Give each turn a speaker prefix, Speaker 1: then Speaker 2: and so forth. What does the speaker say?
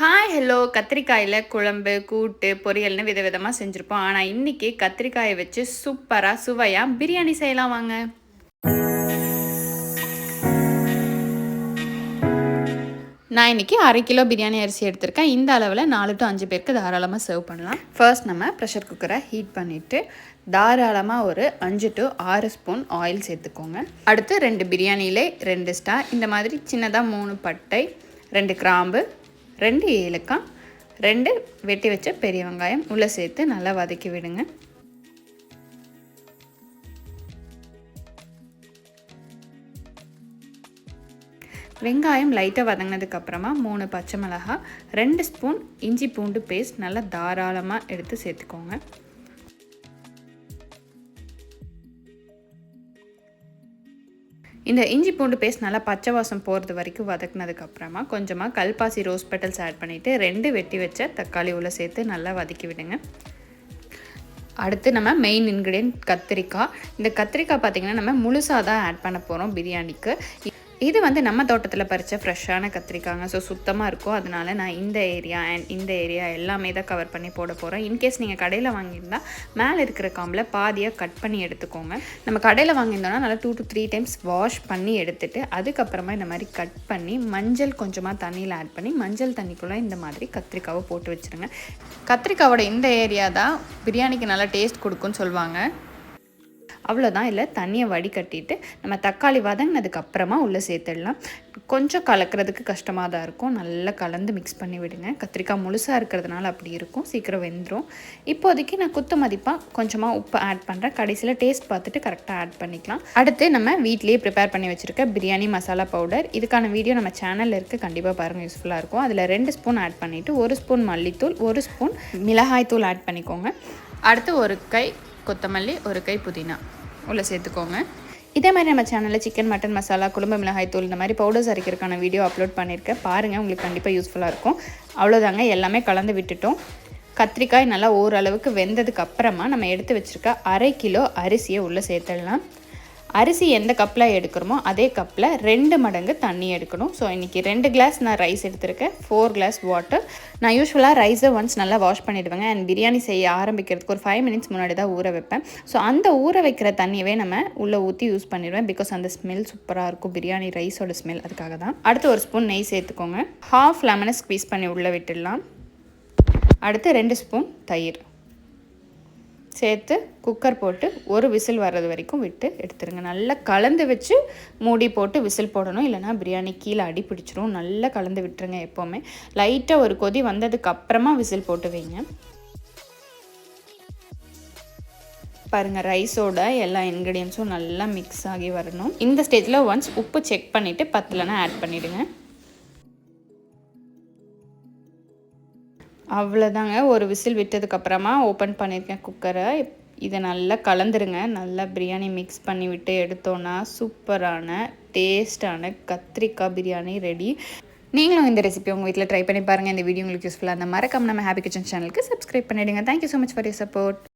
Speaker 1: Hi hello கத்திரிக்காயில் குழம்பு கூட்டு பொரியல்னு விதவிதமாக செஞ்சுருப்போம். ஆனால் இன்றைக்கி கத்திரிக்காயை வச்சு சூப்பராக சுவையாக பிரியாணி செய்யலாம் வாங்க. நான் இன்றைக்கி அரை கிலோ பிரியாணி அரிசி எடுத்திருக்கேன். இந்த அளவில் நாலு டு அஞ்சு பேருக்கு தாராளமாக சர்வ் பண்ணலாம். ஃபர்ஸ்ட் நம்ம ப்ரெஷர் குக்கரை ஹீட் பண்ணிவிட்டு தாராளமாக ஒரு அஞ்சு டு ஆறு ஸ்பூன் ஆயில் சேர்த்துக்கோங்க. அடுத்து ரெண்டு பிரியாணியிலே ரெண்டு ஸ்டார் இந்த மாதிரி சின்னதாக மூணு பட்டை ரெண்டு கிராம்பு ரெண்டு ஏலக்காய் ரெண்டு வெட்டி வச்ச பெரிய வெங்காயம். உள்ளே சேர்த்து நல்லா வதக்கி விடுங்க. வெங்காயம் லைட்டாக வதங்கினதுக்கப்புறமா மூணு பச்சை மிளகாய் ரெண்டு ஸ்பூன் இஞ்சி பூண்டு பேஸ்ட் நல்லா தாராளமாக எடுத்து சேர்த்துக்கோங்க. இந்த இஞ்சி பூண்டு பேஸ்ட் நல்லா பச்சை வாசம் போகிறது வரைக்கும் வதக்குனதுக்கப்புறமா கொஞ்சமாக கல்பாசி ரோஸ் பெட்டல்ஸ் ஆட் பண்ணிவிட்டு ரெண்டு வெட்டி வச்ச தக்காளி உள்ள சேர்த்து நல்லா வதக்கி விடுங்க. அடுத்து நம்ம மெயின் இன்க்ரீடியன்ட் கத்திரிக்காய். இந்த கத்திரிக்காய் பார்த்திங்கன்னா நம்ம முழுசாக தான் ஆட் பண்ண போகிறோம் பிரியாணிக்கு. இது வந்து நம்ம தோட்டத்தில் பறித்த ஃப்ரெஷ்ஷான கத்திரிக்காங்க. ஸோ சுத்தமாக இருக்கும். அதனால நான் இந்த ஏரியா அண்ட் இந்த ஏரியா எல்லாமே தான் கவர் பண்ணி போட போகிறேன் இன்கேஸ் நீங்கள் கடையில் வாங்கியிருந்தால் மேலே இருக்கிற காம்பில் பாதியாக கட் பண்ணி எடுத்துக்கோங்க. நம்ம கடையில் வாங்கியிருந்தோம்னா நல்லா two to three times wash பண்ணி எடுத்துட்டு அதுக்கப்புறமா இந்த மாதிரி கட் பண்ணி மஞ்சள் கொஞ்சமாக தண்ணியில் ஆட் பண்ணி மஞ்சள் தண்ணிக்குள்ளே இந்த மாதிரி கத்திரிக்காவை போட்டு வச்சுருங்க. கத்திரிக்காவோட இந்த ஏரியா தான் பிரியாணிக்கு நல்லா டேஸ்ட் கொடுக்கும்னு சொல்லுவாங்க. அவ்வளோதான் இல்லை தண்ணியை வடிகட்டிட்டு நம்ம தக்காளி வதங்கினதுக்கு அப்புறமா உள்ளே சேர்த்துடலாம். கொஞ்சம் கலக்கிறதுக்கு கஷ்டமாக தான் இருக்கும். நல்லா கலந்து மிக்ஸ் பண்ணி விடுங்க. கத்திரிக்காய் முழுசாக இருக்கிறதுனால அப்படி இருக்கும். சீக்கிரம் வெந்துடும் இப்போதைக்கு நான் குத்து மதிப்பாக கொஞ்சமாக உப்பு ஆட் பண்ணுறேன் கடைசியில் டேஸ்ட் பார்த்துட்டு கரெக்டாக ஆட் பண்ணிக்கலாம். அடுத்து நம்ம வீட்லேயே ப்ரிப்பேர் பண்ணி வச்சுருக்க பிரியாணி மசாலா பவுடர் இதுக்கான வீடியோ நம்ம சேனலில் இருக்குது கண்டிப்பாக பாருங்கள் யூஸ்ஃபுல்லாக இருக்கும். அதில் ரெண்டு ஸ்பூன் ஆட் பண்ணிவிட்டு ஒரு ஸ்பூன் மல்லித்தூள் ஒரு ஸ்பூன் மிளகாய் தூள் ஆட் பண்ணிக்கோங்க. அடுத்து ஒரு கை கொத்தமல்லி ஒரு கை புதினா. உள்ளே சேர்த்துக்கோங்க. இதே மாதிரி நம்ம சேனலில் சிக்கன் மட்டன் மசாலா குழம்பு மிளகாய் தூள் இந்த மாதிரி பவுடர்ஸ் அரைக்கிறதுக்கான வீடியோ அப்லோட் பண்ணியிருக்கேன். பாருங்கள் உங்களுக்கு கண்டிப்பாக யூஸ்ஃபுல்லாக இருக்கும். அவ்வளோதாங்க எல்லாமே கலந்து விட்டுட்டோம். கத்திரிக்காய் நல்லா ஓரளவுக்கு வெந்ததுக்கு அப்புறமா நம்ம எடுத்து வச்சுருக்க அரை கிலோ அரிசியை உள்ளே சேர்த்துடலாம். அரிசி எந்த கப்பில் எடுக்கிறோமோ அதே கப்பில் ரெண்டு மடங்கு தண்ணி எடுக்கணும். ஸோ இன்றைக்கி ரெண்டு கிளாஸ் நான் ரைஸ் எடுத்திருக்கேன். ஃபோர் கிளாஸ் வாட்டர் நான் யூஸ்வலாக ரைஸை ஒன்ஸ் நல்லா வாஷ் பண்ணிவிடுவேங்க அண்ட் பிரியாணி செய்ய ஆரம்பிக்கிறதுக்கு ஒரு ஃபைவ் மினிட்ஸ் முன்னாடி தான் ஊற வைப்பேன். ஸோ அந்த ஊற வைக்கிற தண்ணியவே நம்ம உள்ளே ஊற்றி யூஸ் பண்ணிடுவேன். பிகாஸ் அந்த ஸ்மெல் சூப்பராக இருக்கும். பிரியாணி ரைஸோட ஸ்மெல் அதுக்காக தான். அடுத்து ஒரு ஸ்பூன் நெய் சேர்த்துக்கோங்க. ஹாஃப் லெமனை ஸ்க்வீஸ் பண்ணி உள்ளே விட்டுடலாம். அடுத்து ரெண்டு ஸ்பூன் தயிர். சேர்த்து குக்கர் போட்டு ஒரு விசில் வர்றது வரைக்கும் விட்டு எடுத்துருங்க. நல்லா கலந்து வச்சு மூடி போட்டு விசில் போடணும். இல்லைனா பிரியாணி கீழே அடி பிடிச்சிரும். நல்லா கலந்து விட்டுருங்க எப்போவுமே. லைட்டாக ஒரு கொதி வந்ததுக்கு அப்புறமா விசில் போட்டு வைங்க. பாருங்கள் ரைஸோட எல்லா இன்க்ரீடியன்ஸும் நல்லா மிக்ஸ் ஆகி வரணும். இந்த ஸ்டேஜில் ஒன்ஸ் உப்பு செக் பண்ணிவிட்டு பத்தலைன்னா ஆட் பண்ணிவிடுங்க அவ்வளோதாங்க ஒரு விசில் விட்டதுக்கப்புறமா ஓப்பன் பண்ணியிருக்கேன் குக்கரை இதை நல்லா கலந்துருங்க. நல்லா பிரியாணி மிக்ஸ் பண்ணி விட்டு எடுத்தோன்னா சூப்பரான டேஸ்டான கத்திரிக்காய் பிரியாணி ரெடி நீங்களும் இந்த ரெசிபி உங்கள் வீட்டில் ட்ரை பண்ணி பாருங்கள் இந்த வீடியோ உங்களுக்கு யூஸ்ஃபுல்லாக இருந்தால் மறக்காம நம்ம ஹாப்பி கிச்சன் சேனலுக்கு சப்ஸ்கிரைப் பண்ணிவிடுங்க thank you so much for your support